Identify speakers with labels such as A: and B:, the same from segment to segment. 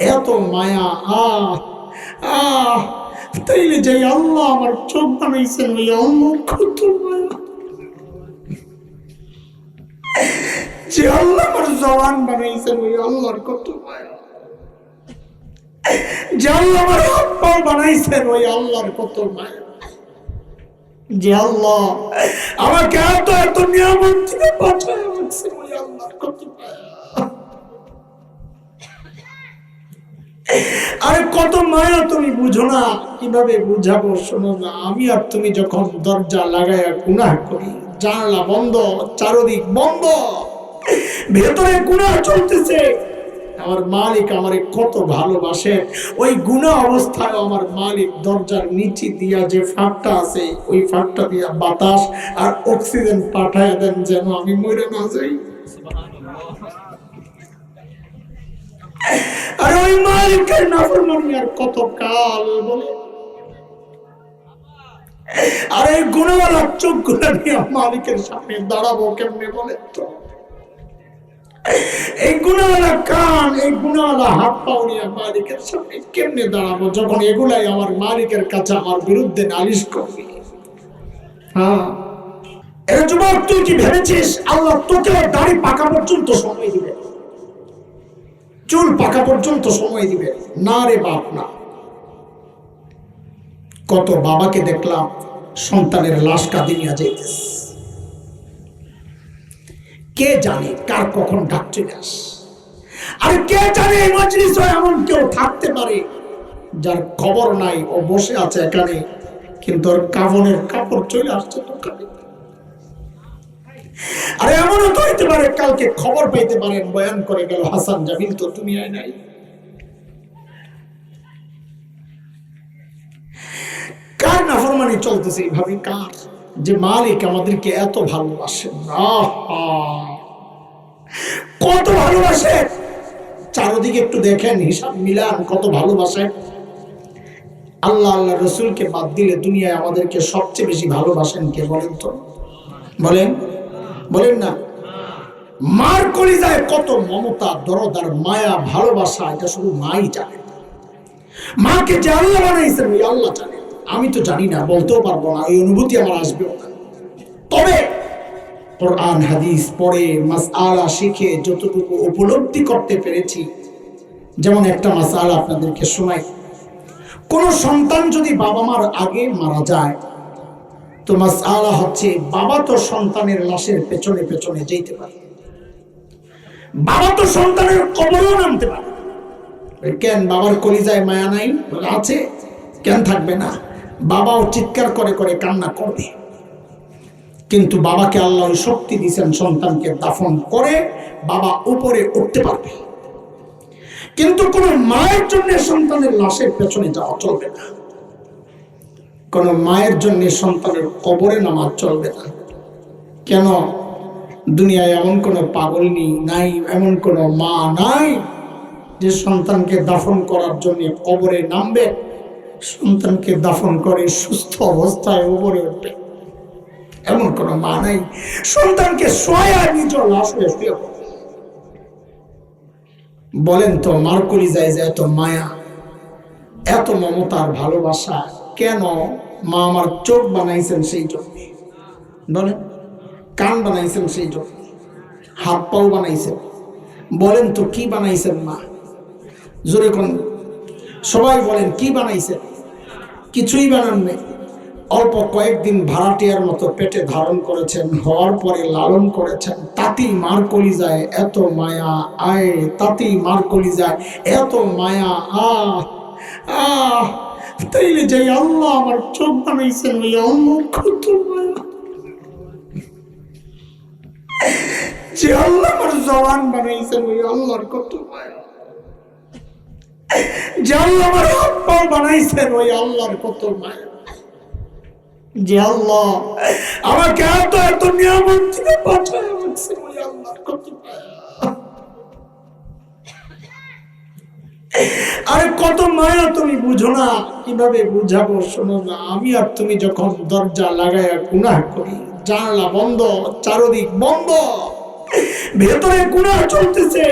A: এত মায়া, আহ তাইলে যে আল্লাহ আমার চোখ বানাইছেন কত মায়া। যে আল্লাহ আমার জওয়ান বানাইছেন, ওই আল্লাহর কত মায়া। যে আল্লাহ আমার হাত বানাইছেন, ওই আল্লাহর কত মায়া। যে আল্লাহ আমাকে এত এত নিয়ামত থেকে ওই আল্লাহর কত মায়া। আরে কত মায়া তুমি বুঝো না, কীভাবে বুঝাবো শোনো না, আমি আর তুমি যখন দরজা লাগাইয়া গুনাহ করি, জানলা বন্ধ, চারদিক বন্ধ, ভেতরে গুনাহ চলতেছে। আমার মালিক আমারে কত ভালোবাসে, ওই গুণা অবস্থায় আমার মালিক দরজার নিচে দিয়া যে ফাঁকটা আছে, ওই ফাঁকটা দিয়া বাতাস আর অক্সিজেন পাঠায় দেন যেন আমি মরে না যাই। আর ওই মালিকের নাফরমানি আর কত কাল বলে। আর এই চোখগুলো নিয়ে মালিকের সামনে দাঁড়াবো কেমনে বলে তো? এই গুণওয়ালা কান, এই গুণওয়ালা হাত পাও নিয়ে মালিকের সামনে কেমনে দাঁড়াবো? যখন এগুলাই আমার মালিকের কাছে আমার বিরুদ্ধে নালিশ করবে। হ্যাঁ। এর যুবক, তুই কি ভেবেছিস আল্লাহ তোকে দাড়ি পাকা পর্যন্ত সময় দিবে? চুল পাকা পর্যন্ত সময় দিবে। না রে বাপ, না। কত বাবাকে দেখলাম সন্তানের লাশ কাঁদি নিয়ে যাইতেস কে জানে কার কখন ডাক চলে আস। আর কে জানে এই মজলিস এমন কেউ থাকতে পারে যার খবর নাই ও বসে আছে এখানে, কিন্তু ওর কাফনের কাপড় চলে আসছে দোকানে আরে এমনও তো হইতে পারে, কালকে খবর পাইতে পারেন, বয়ান করে গেল হাসান জামিল তো দুনিয়ায় নাই। কার চলতেছে এইভাবে? কার? যে মালিক আমাদেরকে এত ভালোবাসেন কত ভালোবাসে! চারদিকে একটু দেখেন, হিসাব মিলান, কত ভালোবাসে। আল্লাহ আল্লাহ রসুলকে বাদ দিলে দুনিয়ায় আমাদেরকে সবচেয়ে বেশি ভালোবাসেন কে বলেন তো? বলেন। বলেন না। মার করে কলিজায় কত মমতা দরদ আর মায়া, ভালোবাসা, এটা শুধু মাই জানে। মাকে যে আল্লাহ বানাইছেন ওই আল্লাহ জানে। আমি তো জানি না, বলতেও পারব না, এই অনুভূতি আমার আসবেও না। তবে কোরআন, হাদিস পড়ে, মাসআলা শিখে যতটুকু উপলব্ধি করতে পেরেছি, যেমন একটা মাসআলা আপনাদেরকে শোনাই। কোন সন্তান যদি বাবা মার আগে মারা যায় তো মাসআলা হচ্ছে বাবা তো সন্তানের লাশের পেছনে পেছনে যেতে পারে। বাবা তো সন্তানের কবরও নামতে পারে। কেন বাবার কলিজায় মায়া নাই, আছে কেন থাকবে না। বাবাও চিৎকার করে করে কান্না করবে। কিন্তু বাবাকে আল্লাহ শক্তি দিয়েছেন সন্তানকে দাফন করে বাবা উপরে উঠতে পারবে। কিন্তু কোন মায়ের জন্য সন্তানের লাশের পেছনে যাওয়া চলবে না। কোন মায়ের জন্য সন্তানের কবরে নামাজ চলবে না। কেন? দুনিয়ায় এমন কোনো পাগলনি নাই এমন কোনো মা নাই যে সন্তানকে দাফন করার জন্য কবরে নামবে, সন্তানকে দাফন করে সুস্থ অবস্থায় উপরে উঠবে। এমন কোনো মা নাই, সন্তানকে বলেন তো মারকুলি যায় যে এত মায়া, এত মমতার ভালোবাসা। কেন মা আমার চোখ বানাইছেন সেই জন্য? বলেন। কান বানাইছেন সেই জন্য। হাত পাও বানাইছেন। বলেন তো, কি বানাইছেন মা? জোরে কোন। সবাই বলেন, কি বানাইছেন? কিছুই বানান নেই। অল্প কয়েকদিন ভাড়াটিয়ার মতো পেটে ধারণ করেছেন হওয়ার পরে লালন করেছেন। তাতেই মার কলি যায় এত মায়া, আয় তাতেই মার কলি যায় এত মায়া, আহ আহ। তাইলে যাই আল্লাহ আমার চোখ বানাইছেন, ওই আল্লাহর কত যে আল্লাহ আমার জওয়ান বানাইছেন, ওই আল্লাহর কত যে আল্লাহ আমার হাত পা বানাইছেন, ওই আল্লাহর কত মায়া। যে আল্লাহ আমাকে এত এত নিয়ামত থেকে বাঁচায় ওই আল্লাহর কত মায়া। আরে কত মায়া তুমি বুঝো না, কীভাবে বুঝাবো শোনো না, আমি আর তুমি যখন দরজা লাগাইয়া গুনাহ করি, জানলা বন্ধ, চারদিক বন্ধ, ভেতরে গুনাহ চলতেছে।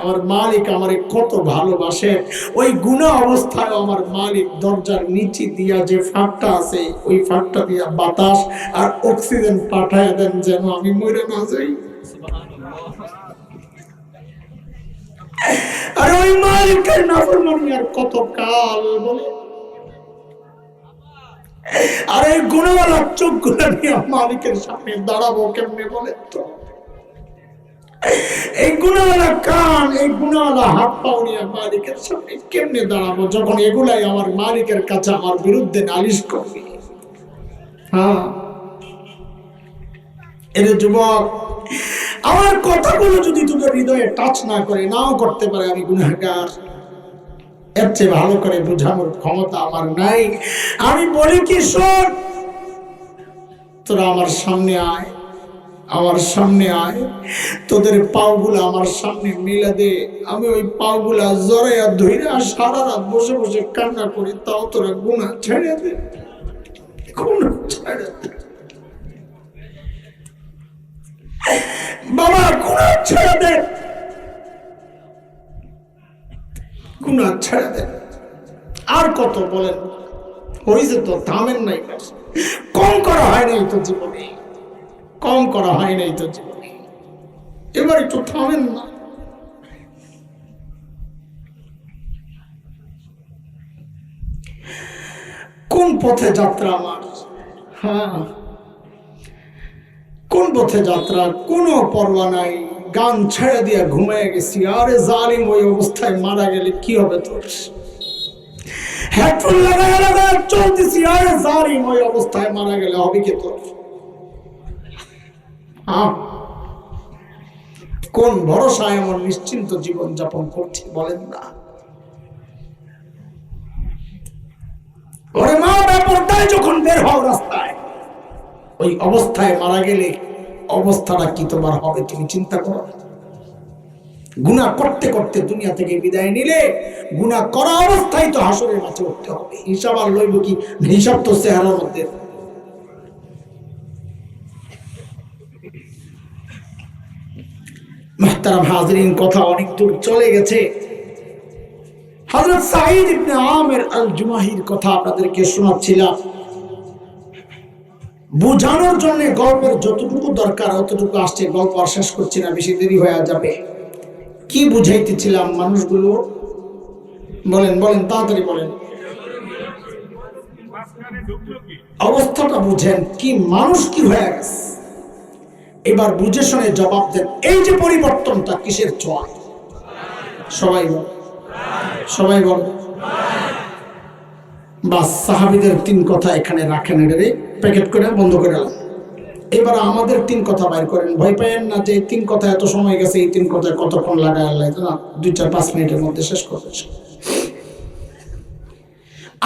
A: আমার মালিক আমারে কত ভালোবাসে, ওই গুণা অবস্থায় আমার মালিক দরজার নিচে দিয়া যে ফাঁকটা আছে, ওই ফাঁকটা দিয়া বাতাস আর অক্সিজেন পাঠায় দেন যেন আমি মরে না যাই। আর ওই মালিকের নাফরমানি আর কত কাল বলে। আর এই নিয়ে মালিকের সামনে দাঁড়াবো কেমনে বলে তো? এই গুণওয়ালা কান, এই গুণওয়ালা হাত পাও নিয়ে মালিকের সামনে কেমনে দাঁড়াবো যখন এগুলাই আমার মালিকের কাছে আমার বিরুদ্ধে নালিশ করবে? হ্যাঁ। এরে যুবক আমার কথাগুলো যদি তোদের হৃদয়ে টাচ না করে, নাও করতে পারে আমি গুণাগার এর চেয়ে ভালো করে বোঝানোর ক্ষমতা আমার নাই। আমি বলি কি, শোন, তোরা আমার সামনে আয়, আমার সামনে আয়। তোদের পাওগুলো আমার সামনে মিলে দে। আমি ওই পাওগুলা জড়াইয়া ধইরা সারা রাত বসে বসে কান্না করি, তাও তোরা গুণা ছেড়ে দে। গুণা ছেড়ে দে। বাবা গুণা ছেড়ে দে গুণা ছেড়ে দেন। আর কত বলেন? হয়েছে তো থামেন নাই কম করা হয় নাই তো জীবনে। কম করা হয় নাই তো জীবনে। এবার একটু থামেন না। কোন পথে যাত্রা আমার? হ্যাঁ। কোন পথে যাত্রা কোনো পরোয়া নাই? গান ছেড়ে দিয়ে ঘুমিয়ে গেছি। আরে জালিম, ওই অবস্থায় মারা গেলে কি হবে তোর? হেডফোন লাগায় লাগায় চলতেছি। আরে জালিম, ওই অবস্থায় মারা গেলে হবে কি তোর? কোন ভরসায় এমন নিশ্চিন্ত জীবন যাপন করছি বলেন না। ওরে মা, ব্যাপারটাই যখন বের হও রাস্তায়, ওই অবস্থায় মারা গেলে অবস্থাটা কি তোমার হবে তুমি চিন্তা করো গুণা করতে করতে দুনিয়া থেকে বিদায় নিলে গুণা করা অবস্থায় তো হাসরের মাঝে উঠতে হবে। হিসাব আর লইব কি? হিসাব তো চেহারার মধ্যে। মেহতারাম হাজরিন, কথা অনেক দূর চলে গেছে। হযরত সাঈদ ইবনে আমির আল জুমাহির কথা আপনাদেরকে শোনাচ্ছিলাম। বোঝানোর জন্য গল্পের যতটুকু দরকার, অতটুকু আসছে, গল্প আর শেষ করছি না, বেশি দেরি হয়ে যাবে। কি বুঝাইতেছিলাম মানুষগুলো? বলেন বলেন, তাড়াতাড়ি বলেন। অবস্থাটা বুঝেন, কি মানুষ কি হয়ে গেছে? এবার বুঝে শুনে জবাব দেন, এই যে পরিবর্তনটা কিসের ছোঁয়া? সবাই বল। সবাই বল। বাস, সাহাবিদের তিন কথা এখানে রাখেন এটারে প্যাকেট করে, বন্ধ করে এলাম এবার আমাদের তিন কথা বাইর করেন। ভয় পাইয়েন না যে তিন কথা এত সময় গেছে, এই তিন কথায় কতক্ষণ লাগায় আল্লাহ না দুই চার পাঁচ মিনিটের মধ্যে শেষ করতেছে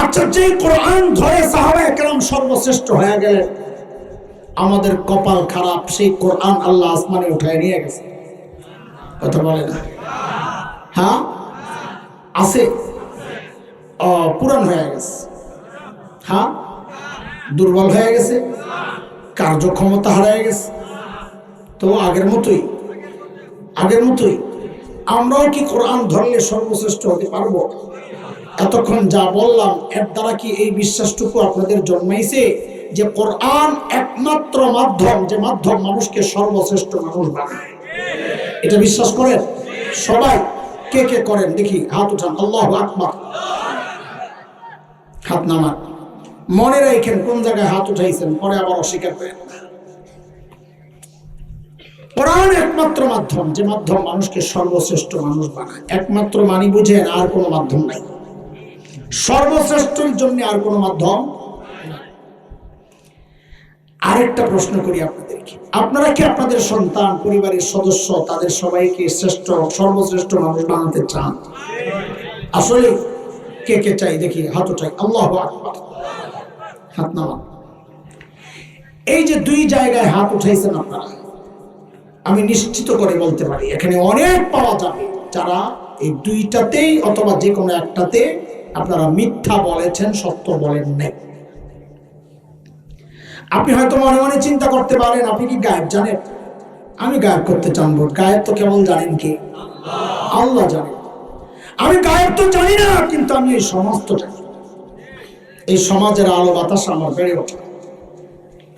A: আচ্ছা যে কোরআন ধরে সাহাবা একরাম সর্বশ্রেষ্ঠ হয়ে গেলেন আমাদের কপাল খারাপ, সেই কোরআন আল্লাহ আসমানে উঠায় নিয়ে গেছে। কথা বলে না? হ্যাঁ? আছে? পুরান হয়ে গেছে। হ্যাঁ? দুর্বল হয়ে গেছে, কার্যক্ষমতা হারিয়ে গেছে। তো আগের মতোই আগের মতোই আমরাও কি কোরআন ধরলে সর্বশ্রেষ্ঠ হতে পারব? এতক্ষণ যা বললাম, এর দ্বারা কি এই বিশ্বাসটুকু আপনাদের জন্মাইছে? যে কোরআন একমাত্র মাধ্যম, যে মাধ্যম মানুষকে সর্বশ্রেষ্ঠ মানুষ বানায়। এটা বিশ্বাস করেন? সবাই কে কে করেন? দেখি, হাত উঠান, আল্লাহ আকবার। হাত নামান। মনে রাখেন কোন জায়গায় হাত উঠাইছেন, পরে আবার অস্বীকার করেন। কোরআন একমাত্র মাধ্যম, যে মাধ্যম মানুষকে সর্বশ্রেষ্ঠ মানুষ বানায়। একমাত্র মানি বুঝেন, আর কোনো মাধ্যম নাই। সর্বশ্রেষ্ঠের জন্য আর কোনো মাধ্যম আরেকটা প্রশ্ন করি আপনাদেরকে। আপনারা কি আপনাদের সন্তান, পরিবারের সদস্য, তাদের সবাইকে শ্রেষ্ঠ, সর্বশ্রেষ্ঠ মানুষ বানাতে চান? আসলে কে কে চাই? দেখি, হাত চাই আল্লাহ আকবার। হাত নামা এই যে দুই জায়গায় হাত উঠাইছেন আপনারা, আমি নিশ্চিত করে বলতে পারি, এখানে অনেক পাওয়া যাবে যারা এই দুইটাতেই অথবা যে কোনো একটাতে আপনারা মিথ্যা বলেছেন, সত্য বলেন নাই। আপনি হয়তো মনে মনে চিন্তা করতে পারেন, আপনি কি গায়েব জানেন? আমি গায়েব করতে চানবো গায়েব তো কেমন জানেন কি? আল্লাহ জানে আমি গায়েব তো জানি না, কিন্তু আমি এই সমাজ তো জানি এই সমাজের আলো বাতাস আমার বেড়ে ওঠে।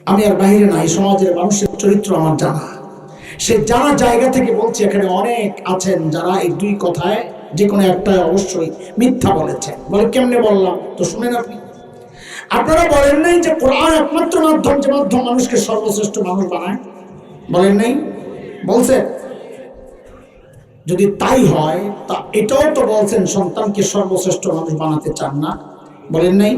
A: আমি আর বাহিরে না, এই সমাজের মানুষের চরিত্র আমার জানা। সে জানা জায়গা থেকে বলছি, এখানে অনেক আছেন যারা এই দুই কথায় যে কোনো একটাই অবশ্যই মিথ্যা বলেছেন। বলে কেমনে বললাম? তো শুনেন আপনি। আপনারা বলেন নাই যে কোরআন একমাত্র মাধ্যম যে মাধ্যম মানুষকে সর্বশ্রেষ্ঠ মানুষ বানায়? বলেন নাই? বলছেন যদি তাই হয়, তা এটাও তো বলছেন সন্তানকে সর্বশ্রেষ্ঠ মানুষ বানাতে চান না। বলেন নাই?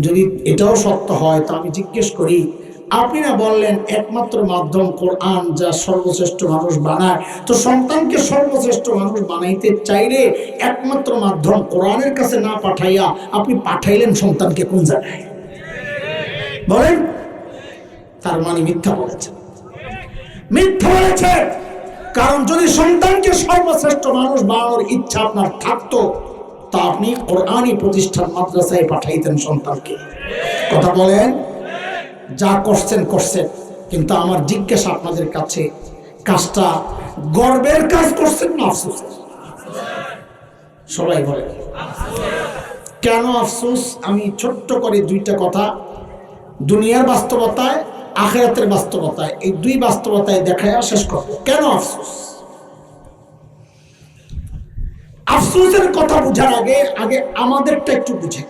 A: যদি এটাও সত্য হয়, তা আমি জিজ্ঞেস করি, আপনি না বললেন একমাত্র মাধ্যম কোরআন যা সর্বশ্রেষ্ঠ মানুষ বানায়। তো সন্তানকে সর্বশ্রেষ্ঠ মানুষ বানাইতে চাইলে একমাত্র মাধ্যম কোরআনের কাছে না পাঠাইয়া আপনি পাঠাইলেন সন্তানকে কোন জায়গায়? বলেন। তার মানে মিথ্যা বলেছেন মিথ্যা বলেছে। কারণ যদি সন্তানকে সর্বশ্রেষ্ঠ মানুষ বানানোর ইচ্ছা আপনার থাকতো তা আপনি কোরআনই প্রতিষ্ঠান মাদ্রাসায় পাঠাইতেন সন্তানকে। কথা বলেন? যা করছেন করছেন। কিন্তু আমার জিজ্ঞাসা আপনাদের কাছে, কাজটা গর্বের কাজ করছেন না আফসোস? সবাই বলে কেন আফসোস? আমি ছোট্ট করে দুইটা কথা। দুনিয়ার বাস্তবতায়, আখেরাতের বাস্তবতায়, এই দুই বাস্তবতায় দেখায় শেষ করব। কেন আফসোস? আফসোসের কথা বুঝার আগে আগে আমাদেরটা একটু বুঝে।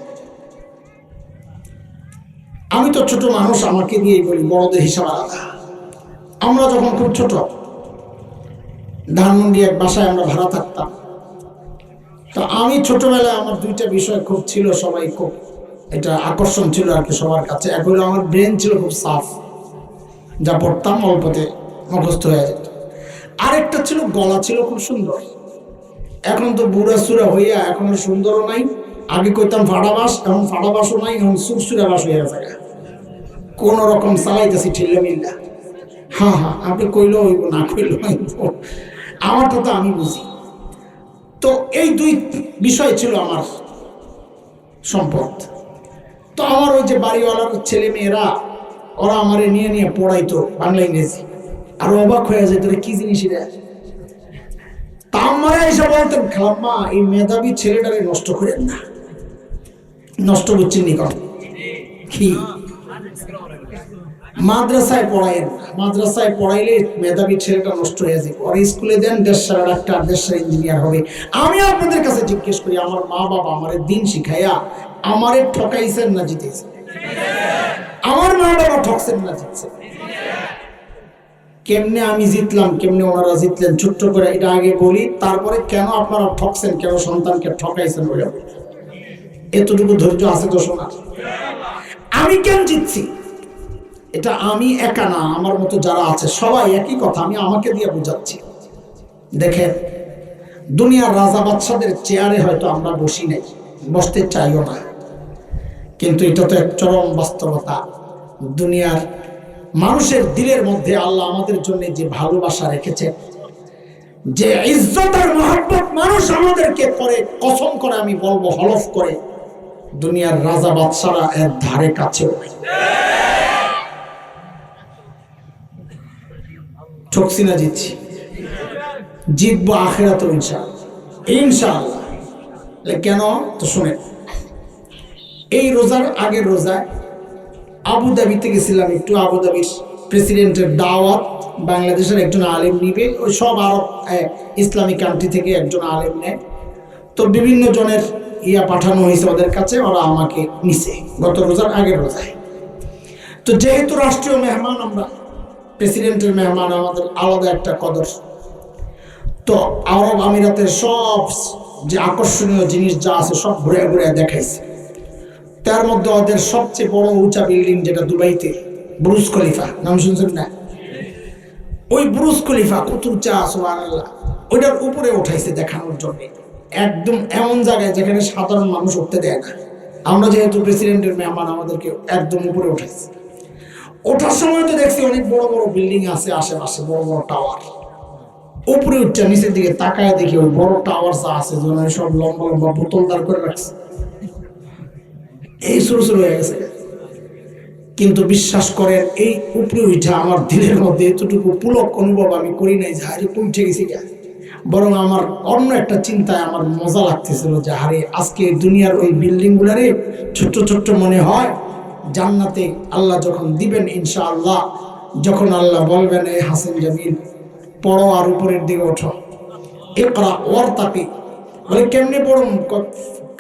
A: আমি তো ছোট মানুষ, আমাকে দিয়েই বলি, বড়দের হিসাব আলাদা। আমরা যখন খুব ছোট, ধানমন্ডি এক বাসায় আমরা ভাড়া থাকতাম। তো আমি ছোটবেলায় আমার দুইটা বিষয় খুব ছিল, সবাই খুব এটা আকর্ষণ ছিল আর কি সবার কাছে। এক হলো আমার ব্রেন ছিল খুব সাফ, যা পড়তাম অল্পতে মুখস্থ হয়ে যেত। আরেকটা ছিল, গলা ছিল খুব সুন্দর। এখন তো বুড়া সুরা হইয়া এখন আর সুন্দরও নাই। আগে কইতাম ফাড়াবাস এখন ফাড়াবাসও নাই, এখন সুরসুরা বাস হয়ে গেছে কোন রকম চালাইতেছি, ঠিল্লা মিল্লা। হ্যাঁ হ্যাঁ আপনি কইলেও হইব, না কইলেও হইব। আমারটা তো আমি বুঝি। তো এই দুই বিষয় ছিল আমার সম্পদ। তো আমার ওই যে বাড়িওয়ালার ছেলে মেয়েরা ওরা আমারে নিয়ে নিয়ে পড়াইতো বাংলা ইংরেজি। আর অবাক হয়ে যায়, তোরা কি জিনিস এটা? তা আমারা এসে বলতেন খালাম্মা এই মেধাবী ছেলেটারে নষ্ট করেন না। নষ্ট করছেন নি কখন কি? মাদ্রাসায় পড়াইেন মাদ্রাসায় পড়াইলে মেধাবী ছেলেটা নষ্ট হয়ে যাবে আর স্কুলে দেন সারা ডাক্তার সারা ইঞ্জিনিয়ার হবে। আমি আপনাদের কাছে জিজ্ঞেস করি, আমার মা বাবা আমারে দিন শিখাইয়া আমারে ঠকাইছেন না জিতেছেন? আমার মা বাবা ঠকছেন না জিতছেন? কেমনে আমি জিতলাম, কেমনে ওনারা জিতলেন, ছোট্ট করে এটা আগে বলি, তারপরে কেন আপনারা ঠকছেন, কেন সন্তানকে ঠকাইছেন ওইটা এতটুকু ধৈর্য আছে তো শোনা। আমি কেন জিতছি? এটা আমি একা না, আমার মতো যারা আছে, সবাই একই কথা, আমি আমাকে দিয়ে বোঝাচ্ছি। দেখেন, দুনিয়ার রাজা বাচ্চাদের চেয়ারে হয়তো আমরা বসি নাই, বসতে চাইও না। কিন্তু এটা তো এক চরম বাস্তবতা। দুনিয়ার মানুষের দিলের মধ্যে আল্লাহ আমাদের জন্য যে ভালোবাসা রেখেছে, যে ইজ্জত আর মহাব্বত মানুষ আমাদেরকে করে, কসম করে আমি বলব, হলফ করে, দুনিয়ার রাজা বাদশারা এর ধারে কাছেও। নেই। ঠকছি না জিতছি। জিতবো আখেরা তো ইনশাআল্লাহ। ইনশাআল্লাহ কেন? তো শুনে এই রোজার আগের রোজায় আবুধাবিতে গেছিলাম একটু আবুধাবির প্রেসিডেন্টের দাওয়াত বাংলাদেশের একজন আলেম নিবে। ওই সব আরব ইসলামিক কান্ট্রি থেকে একজন আলেম নেয়। তো বিভিন্ন জনের ইয়া পাঠানো হয়েছে ওদের কাছে, ওরা আমাকে নিছে গত রোজার আগের রোজায়। তো যেহেতু রাষ্ট্রীয় মেহমান, আমরা প্রেসিডেন্টের মেহমান, আমাদের আলাদা একটা কদর। তো আরব আমিরাতের সব যে আকর্ষণীয় জিনিস যা আছে সব ঘুরে ঘুরে দেখাইছে। তার মধ্যে ওদের সবচেয়ে বড় উঁচা বিল্ডিং যেটা দুবাইতে ব্রুজ খলিফা নাম শুনছেন না? ওই ব্রুজ খলিফা কত উঁচা, সুবহানাল্লাহ। ওইটার উপরে উঠাইছে দেখানোর জন্য। একদম এমন জায়গায় যেখানে সাধারণ মানুষ উঠতে দেয় না। আমরা যেহেতু প্রেসিডেন্টের মেহমান, আমাদেরকে একদম উপরে উঠাইছে। ওঠার সময় তো দেখছি অনেক বড় বড় বিল্ডিং আছে আশেপাশে, বড় বড় টাওয়ার উপরে উঠছে, নিচের দিকে তাকায় দেখি ওই বড় টাওয়ার যা আছে যেন সব লম্বা লম্বা বোতল দাঁড় করে রাখছে। এই শুরু শুরু হয়ে গেছে। কিন্তু বিশ্বাস করেন, এই উপরে উঠা আমার দিলের মধ্যে এতটুকু পুলক অনুভব আমি করি নাই যে হারি উঠে গেছি গা। বরং আমার অন্য একটা চিন্তায় আমার মজা লাগতেছিল যে হারে আজকে দুনিয়ার ওই বিল্ডিংগুলারে ছোট্ট ছোট্ট মনে হয়, জান্নাতে আল্লাহ যখন দিবেন ইনশা আল্লাহ যখন আল্লাহ বলবেন এই হাসিন জামিল, পড়ো আর উপরের দিকে ওঠো। একরা ওর তাপি বলে, কেমনে পড়ুন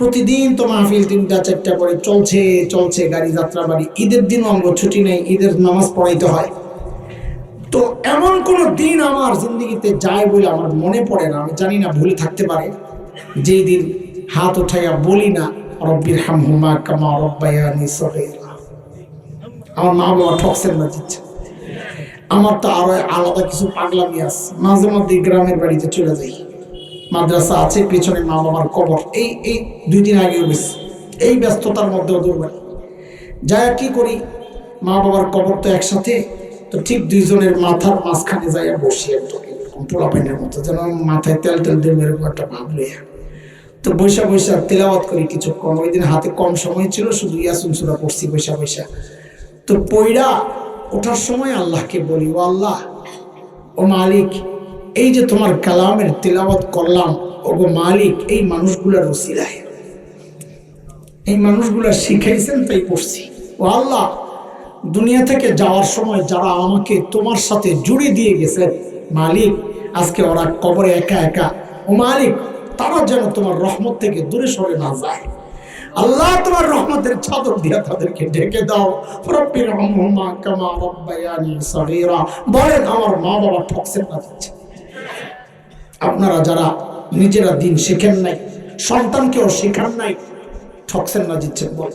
A: প্রতিদিন তো মাহফিল তিনটা, চারটা করে চলছে চলছে গাড়ি, যাত্রা বাড়ি। ঈদের দিনও আমরা ছুটি নেই, ঈদের নামাজ পড়াইতে হয়। তো এমন কোন দিন আমার জিন্দগিতে যায় বলে আমার মনে পড়ে না। আমি জানি না, ভুল থাকতে পারে। যেই দিন হাত উঠাইয়া বলি না, রব্বির হামহুমা কামা রব্বায়ানি সগীরা। আমার মা বাবা ঠকছেন না দিচ্ছে আমার তো আরও আলাদা কিছু পাগলামি আছে। মাঝে মধ্যে গ্রামের বাড়িতে চলে যাই। মাদ্রাসা আছে, পিছনে মা বাবার কবর। এই এই দুই দিন আগেও বেশ এই ব্যস্ততার মধ্যেও দুর্বল যাই কি করি? মা বাবার কবর তো একসাথে, তো ঠিক দুইজনের মাথার মাঝখানে যাইয়া বসি একদম এরকম পোলাপাইনের মতো, যেন মাথায় তেল তেল দিয়ে একটা ভাব লইয়া তো বৈশা বৈশা তেলাওয়াত করি কিছুক্ষণ। ওই দিন হাতে কম সময় ছিল, শুধু ইয়াসুন সুরা পড়ছি বৈশা বৈশা। তো পৈরা ওঠার সময় আল্লাহকে বলি, ও আল্লাহ, ও মালিক এই যে তোমার কালামের তেলাওয়াত করলাম ও গো মালিক, এই মানুষগুলার রসিলায় এই মানুষগুলা শিখাইছেন, তাই পড়ছি ও আল্লাহ, দুনিয়া থেকে যাওয়ার সময় যারা আমাকে তোমার সাথে জুড়ে দিয়ে গেছে, মালিক, আজকে ওরা কবরে একা একা, ও মালিক, তারা যেন তোমার রহমত থেকে দূরে সরে না যায়। আল্লাহ, তোমার রহমতের চাদর দিয়া তাদেরকে ঢেকে দাও। রব্বির রহমা কামা সগীরা। বলেন, আমার মা বাবা ঠকছেন না আপনারা যারা নিজেরা দিন শেখেন নাই, সন্তানকেও শেখান নাই, ঠকছেন না জিতছেন বল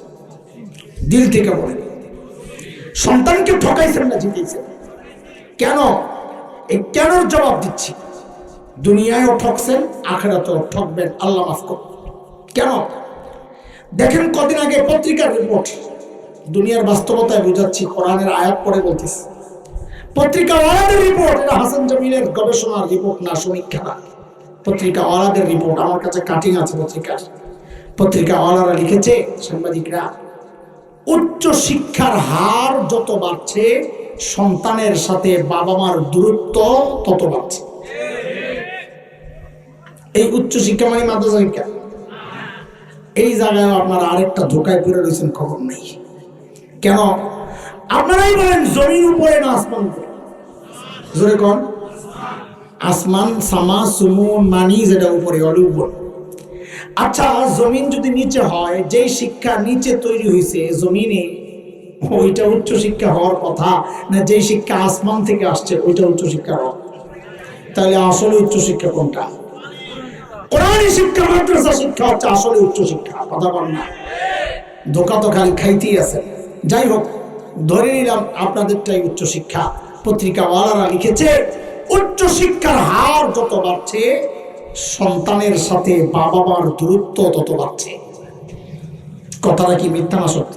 A: দিল থেকে বলেন। সন্তানকে ঠকাইছেন না জিতেছেন কেন? এই কেন জবাব দিচ্ছি। দুনিয়ায়ও ঠকছেন, আখেরাতেও ঠকবেন। আল্লাহ মাফ কর কেন? দেখেন কদিন আগে পত্রিকার রিপোর্ট দুনিয়ার বাস্তবতায় বোঝাচ্ছি, কোরআনের আয়াত পরে বলতেছি। পত্রিকা ওয়ালাদের রিপোর্ট। এটা হাসান জামিলের গবেষণার রিপোর্ট না সমীক্ষা। না পত্রিকা ওয়ালাদের রিপোর্ট। আমার কাছে কাটিং আছে পত্রিকার। পত্রিকা ওয়ালারা লিখেছে, সাংবাদিকরা, উচ্চ শিক্ষার হার যত বাড়ছে, সন্তানের সাথে বাবা মার দূরত্ব তত বাড়ছে। এই উচ্চ শিক্ষা মানে মাদ্রাসা শিক্ষা। এই জায়গায় আপনারা আরেকটা ধোকায় পড়ে রয়েছেন, খবর নেই। কেন? আপনারাই বলেন, জমির উপরে না আসমান উপরে? কন। আসমান, সামা, সুমুন, মানি যেটা উপরে অলি উপর আচ্ছা জমিন যদি নিচে হয়, যেই শিক্ষা নিচে তৈরি হয়েছে জমিনে ওইটা উচ্চ শিক্ষা হওয়ার কথা, না যেই শিক্ষা আসমান থেকে আসছে, ওইটা উচ্চ শিক্ষা হওয়ার তাহলে আসলে উচ্চ শিক্ষা কোনটা? কোরআনী শিক্ষা, মাদ্রাসা শিক্ষা হচ্ছে আসলে উচ্চ শিক্ষা, কথা বল না। ধোকা তো খালি খাইতেই আছে। যাই হোক ধরে নিলাম আপনাদেরটাই উচ্চশিক্ষা পত্রিকাওয়ালারা লিখেছে, উচ্চ শিক্ষার হার যত বাড়ছে, সন্তানের সাথে বাবা মার দূরত্ব তত বাড়ছে। কথাটা কি মিথ্যা না সত্য?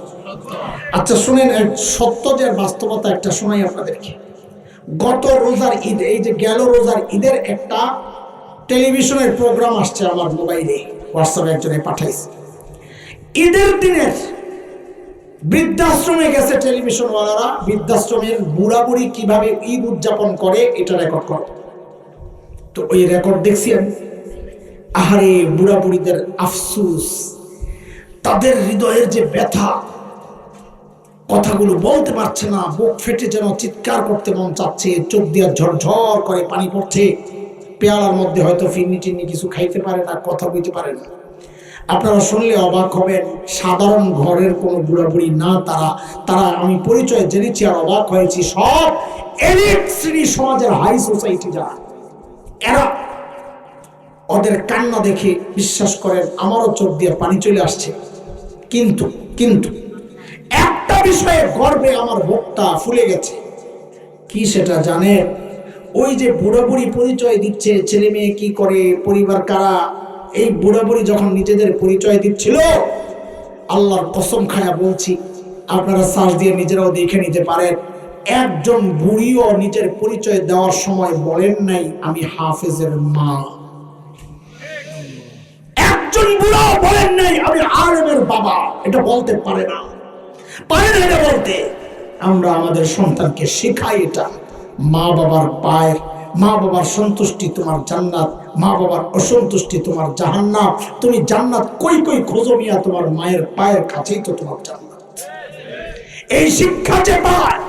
A: আচ্ছা শুনেন সত্য যে বাস্তবতা একটা শোনাই আপনাদেরকে। গত রোজার ঈদ, এই যে গেল রোজার ঈদের একটা টেলিভিশনের প্রোগ্রাম আসছে আমার মোবাইলে, হোয়াটসঅ্যাপে একজনে পাঠাইছে। ঈদের দিনের বৃদ্ধাশ্রমে গেছে টেলিভিশনওয়ালারা। বৃদ্ধাশ্রমের বুড়া বুড়ি কীভাবে ঈদ উদযাপন করে, এটা রেকর্ড করে। তো ওই রেকর্ড দেখছি আমি। আহারে বুড়া বুড়িদের আফসুস। তাদের হৃদয়ের যে ব্যথা, কথাগুলো বলতে পারছে না। বুক ফেটে যেন চিৎকার করতে মন চাচ্ছে। চোখ দিয়ে ঝরঝর করে পানি পড়ছে। পেয়ালার মধ্যে হয়তো ফিরনি টিন্নি কিছু খাইতে পারে না, কথা বলতে পারে না। আপনারা শুনলে অবাক হবেন, সাধারণ ঘরের কোনো বুড়াবুড়ি না, তারা তারা, আমি পরিচয় জেনেছি আর অবাক হয়েছি, সব এলিট শ্রেণি সমাজের হাই সোসাইটি যারা এরা ওদের কান্না দেখে বিশ্বাস করেন, আমারও চোখ দিয়ে পানি চলে আসছে। কিন্তু কিন্তু, একটা বিষয়ে গর্বে আমার বুকটা ফুলে গেছে। কি সেটা জানেন? ওই যে বুড়ো বুড়ি পরিচয় দিচ্ছে ছেলে মেয়ে কি করে, পরিবার কারা? এই বুড়া বুড়ি যখন নিজেদের পরিচয় দিচ্ছিল, আল্লাহর কসম খায়া বলছি, আপনারা শ্বাস দিয়ে নিজেরাও দেখে নিতে পারেন, একজন বুড়িও নিজের পরিচয় দেওয়ার সময় বলেন নাই, আমি হাফেজের মা। একজন বুড়াও বলেন নাই, আমি আলেমের বাবা। এটা বলতে পারে না। পারে না এটা বলতে। আমরা আমাদের সন্তানকে শেখাই এটা মা বাবার পায়ের মা বাবার সন্তুষ্টি তোমার জান্নাত, মা বাবার অসন্তুষ্টি তোমার জাহান্নাত। তুমি জান্নাত কই কই খোঁজো মিয়া, তোমার মায়ের পায়ের কাছেই তো তোমার জান্নাত। এই শিক্ষা যে পায়,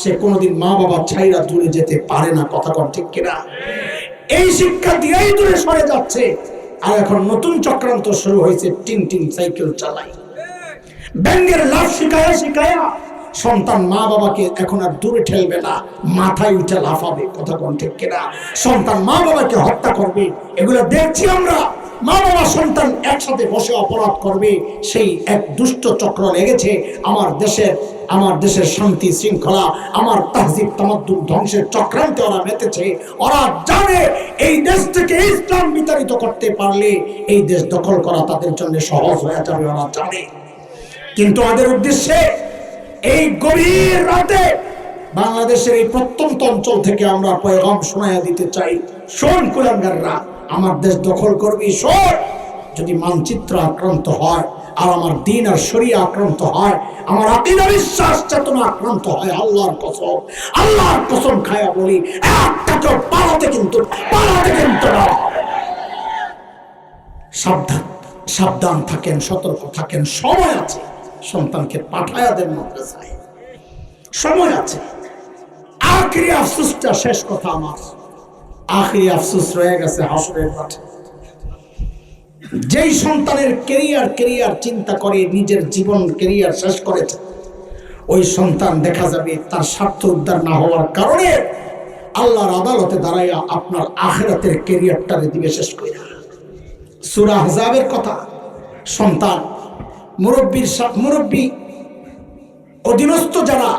A: সে কোনোদিন মা বাবা ছাইরা দূরে যেতে পারে না, কথা কন ঠিক কিনা? এই শিক্ষা দিয়েই দূরে সরে যাচ্ছে। আর এখন নতুন চক্রান্ত শুরু হয়েছে, টিন টিন সাইকেল চালাই। ব্যাঙ্গের লাভ শিখায়া শিখায়া সন্তান মা বাবাকে এখন আর দূরে ঠেলবে না, মাথায় উঠে লাফাবে, কথা কোন ঠিক কিনা? সন্তান মা বাবাকে হত্যা করবে, এগুলো দেখছি আমরা। মা বাবা সন্তান একসাথে বসে অপরাধ করবে, সেই এক দুষ্ট চক্র লেগেছে আমার দেশের আমার দেশের শান্তি শৃঙ্খলা, আমার তাহজিব তামাদ্দুর ধ্বংসের চক্রান্তে ওরা মেতেছে। ওরা জানে এই দেশ থেকে ইসলাম বিতাড়িত করতে পারলে এই দেশ দখল করা তাদের জন্য সহজ হয়ে যাবে, ওরা জানে। কিন্তু আমাদের উদ্দেশ্যে এই গভীর রাতে বাংলাদেশের এই প্রত্যন্ত অঞ্চল থেকে আমরা পয়গাম শোনায়া দিতে চাই। শোন কুলাঙ্গাররা, আমার দেশ দখল করবি, শোন। যদি মানচিত্র আক্রান্ত হয়, আর আমার দিন আর শরীর আক্রান্ত হয়, আমার আকিদা বিশ্বাস চেতনা আক্রান্ত হয়, আল্লাহর কসম আল্লাহর কসম খায়া বলি, একটাকে পালাতে কিন্তু পালাতে কিন্তু সাবধান সাবধান থাকেন, সতর্ক থাকেন, সময় আছে। সন্তানকে পাঠায়া দেন মাদ্রাসায়। সময় আছে। আখরি আফসুসটা শেষ কথা আমার। আখরি আফসুস রয়ে গেছে হাসরের মাঠে। যেই সন্তানের কেরিয়ার কেরিয়ার চিন্তা করে, নিজের জীবন, কেরিয়ার শেষ করেছে, ওই সন্তান দেখা যাবে তার স্বার্থ উদ্ধার না হওয়ার কারণে আল্লাহর আদালতে দাঁড়াইয়া আপনার আখেরাতের কেরিয়ারটারে দিবে শেষ করে সুরা হজাবের কথা, সন্তান মুরব্বীর সা- মুরব্বী অধীনস্থ যারা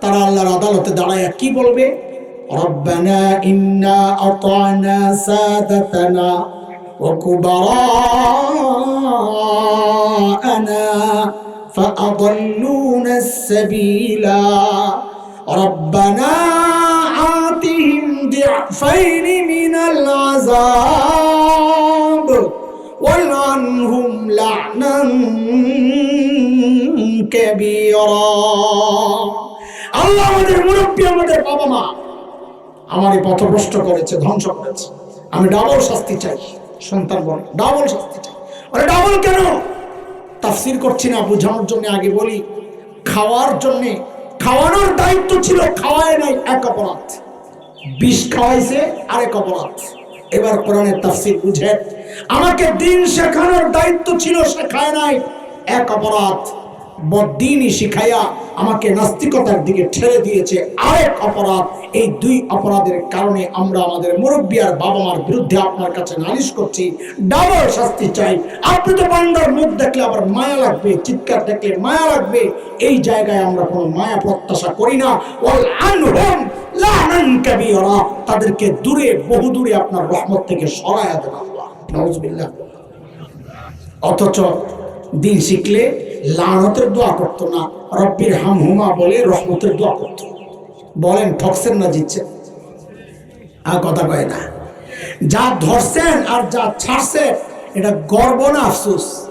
A: তারা আল্লাহর আদালতে দাঁড়ায় কি বলবে রব্বানা ইন্না আতানা সাদাতানা وكبراءنا فأضلونا السبيلا ربنا آتهم ضعفين من العذاب والعنهم لعنا كبيرا আল্লাহ আমাদের মুরব্বী আমাদের বাবা মা আমার এই পথভ্রষ্ট করেছে ধ্বংস করেছে আমি ডাবল শাস্তি চাই সন্তান বলে ডাবল শাস্তি চাই আরে ডাবল কেন তাফসির করছি না বোঝানোর জন্য আগে বলি খাওয়ার জন্য খাওয়ানোর দায়িত্ব ছিল খাওয়ায় নাই এক অপরাধ বিষ খাওয়াইছে আরেক অপরাধ এবার কোরআনের তাফসির বুঝেন আমাকে দিন শেখানোর দায়িত্ব ছিল শেখায় নাই। এক অপরাধ বদিনই শিখাইয়া আমাকে নাস্তিকতার দিকে ঠেলে দিয়েছে। আরেক অপরাধ, এই দুই অপরাধের কারণে আমরা আমাদের মুরব্বী আর বাবা মার বিরুদ্ধে আপনার কাছে নালিশ করছি। ডাবল শাস্তি চাই। আপনি তো বান্দার মুখ দেখলে আবার মায়া লাগবে, চিৎকার দেখলে মায়া লাগবে। এই জায়গায় আমরা কোনো মায়া প্রত্যাশা করি না। তাদেরকে দূরে বহু দূরে আপনার রহমত থেকে সরায়া দেন অথচ দিন শিখলে লানতের দোয়া করতো না, রব্বির হাম হুমা বলে রহমতের দোয়া করতো। বলেন, ঠকছেন না জিতছেন? আর কথা কয় না। যা ধরছেন আর যা ছাড়ছে এটা গর্ব না আফসোস?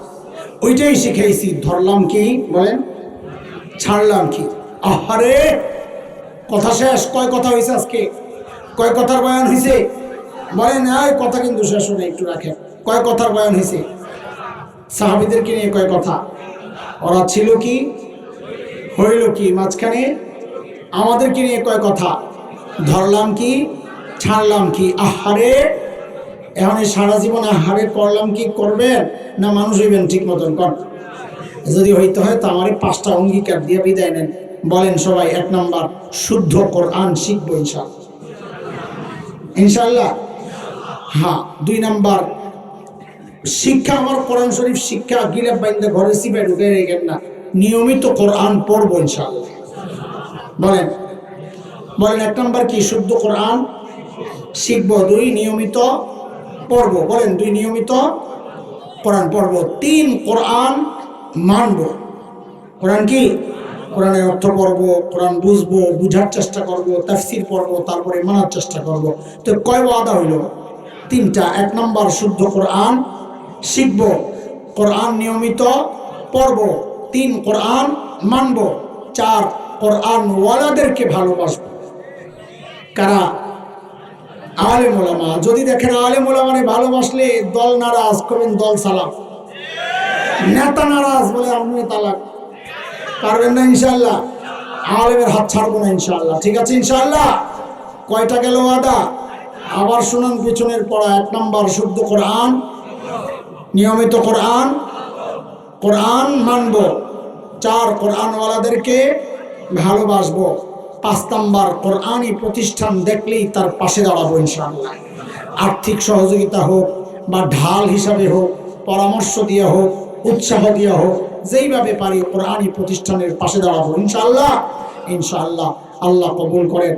A: ওইটাই শিখেছি। ধরলাম কি? বলেন, ছাড়লাম কি? আহারে! কথা শেষ। কয় কথা হয়েছে আজকে? কয় কথার বয়ান হয়েছে বলেন এই কথা কিন্তু শেষ হলে একটু রাখেন। কয় কথার বয়ান হয়েছে সাহাবিদেরকে নিয়ে কয় কথা? ওরা ছিল কি? হইল কি? মাঝখানে আমাদেরকে নিয়ে কয় কথা? ধরলাম কি? ছাড়লাম কি? আহারে, এখন সারা জীবন আহারে করলাম কি করবেন? না মানুষ হইবেন ঠিক মতন? কর যদি হইতে হয় তো আমার পাঁচটা অঙ্গীকার দিয়ে বিদায় নেন। বলেন সবাই, এক নাম্বার, শুদ্ধ কোরআন শিখব ইনশাল্লাহ। ইনশাল্লাহ। হ্যাঁ দুই নাম্বার, শিক্ষা আমার কোরআন শরীফ শিক্ষা গিলে বাইন্দে ঘরে সিপে ঢুকে রেখেন না। নিয়মিত কোরআন পড়ব ইনশাল্লাহ বলেন বলেন এক নাম্বার কি? শুদ্ধ কোরআন শিখব দুই, নিয়মিত পড়ব। বলেন, দুই, নিয়মিত কোরআন পড়ব। তিন, কোরআন মানব। কোরআন কি? কোরআনের অর্থ পড়ব, কোরআন বুঝব, বুঝার চেষ্টা করব, তাফসির পড়ব, তারপরে মানার চেষ্টা করব। তো কয় ওয়াদা হইল? তিনটা, এক নম্বর শুদ্ধ কোরআন শিখব, কোরআন নিয়মিত পড়ব, তিন কোরআন মানব, চার কোরআন ওয়ালাদেরকে ভালোবাসব। কারা? আলে মোলামা যদি দেখেন আলেম ওলামানে ভালোবাসলে দল নারাজ করবেন দল সালাম। নেতা নারাজ বলে আপনি তালাক। পারবেন না ইনশাল্লাহ আলেমের হাত ছাড়বো না ইনশাল্লাহ ঠিক আছে ইনশাল্লাহ কয়টা গেল আদা আবার শুনান পিছনের পড়া, এক নম্বর শুদ্ধ কোরআন, নিয়মিত কোরআন কোরআন মানব, চার কোরআনওয়ালাদেরকে ভালোবাসবো, পাঁচ নাম্বার কোরআনই প্রতিষ্ঠান দেখলেই তার পাশে দাঁড়াবো ইনশাআল্লাহ। আর্থিক সহযোগিতা হোক বা ঢাল হিসাবে হোক, পরামর্শ দিয়ে হোক, উৎসাহ দিয়ে হোক, যেইভাবে পারি কোরআনই প্রতিষ্ঠানের পাশে দাঁড়াবো ইনশাআল্লাহ। ইনশাআল্লাহ আল্লাহ কবুল করেন।